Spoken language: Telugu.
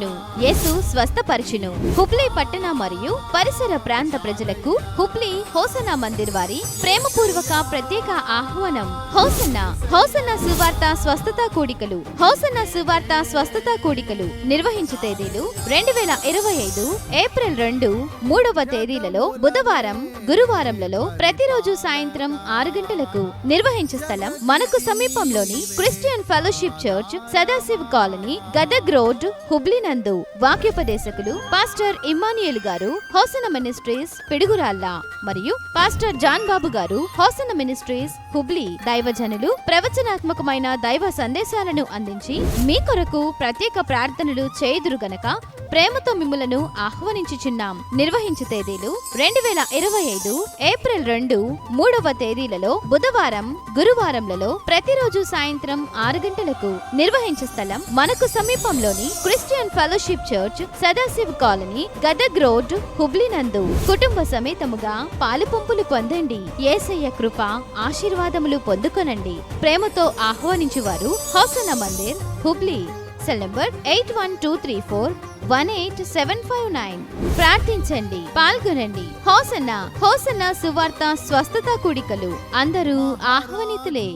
స్వస్థపరచును యేసు స్వస్థపరచును. హుబ్లీ పట్టణ మరియు పరిసర ప్రాంత ప్రజలకు హుబ్లీ హోసనా మందిర్ వారి ప్రేమపూర్వక ప్రత్యేక ఆహ్వానం. హోసన్నా హోసన్నా సువార్త స్వస్థత కూడికలు. హోసన్నా సువార్త స్వస్థత కూడికలు నిర్వహించు తేదీలు రెండు వేల ఇరవై ఐదు ఏప్రిల్ రెండు మూడవ తేదీలలో బుధవారం గురువారంలలో ప్రతిరోజు సాయంత్రం ఆరు గంటలకు నిర్వహించు స్థలం మనకు సమీపంలోని Christian fellowship church Sadashiv colony Gadag road Hubli నందు వాక్యోపదేశకులు పాస్టర్ ఇమ్మానియల్ గారు హోసన మినిస్ట్రీస్ పిడుగురాళ్ళ మరియు పాస్టర్ జాన్ బాబు గారు హోసన మినిస్ట్రీస్ హుబ్లీ దైవజనులు ప్రవచనాత్మకమైన దైవ సందేశాలను అందించి మీ కొరకు ప్రత్యేక ప్రార్థనలు చేయుదురు గనక ప్రేమతో మిమ్మలను ఆహ్వానించుచున్నాం. నిర్వహించు తేదీలు రెండు వేల ఇరవై ఐదు ఏప్రిల్ రెండు మూడవ తేదీలలో బుధవారం గురువారంలలో ప్రతిరోజు సాయంత్రం ఆరు గంటలకు నిర్వహించే స్థలం మనకు సమీపంలోని Christian fellowship church Sadashiv colony Gadag road Hubli నందు. కుటుంబ సమేతముగా పాలు పంపులు పొందండి. ఏసయ్య కృప ఆశీర్వాదములు పొందుకొనండి. ప్రేమతో ఆహ్వానించువారు Hosanna Mandir Hubli. Cell number eight one two three four one eight seven five nine. ప్రార్థించండి పాల్గొనండి. హోసన్న హోసన్న సువార్త స్వస్థత కూడికలు. అందరూ ఆహ్వానితులే.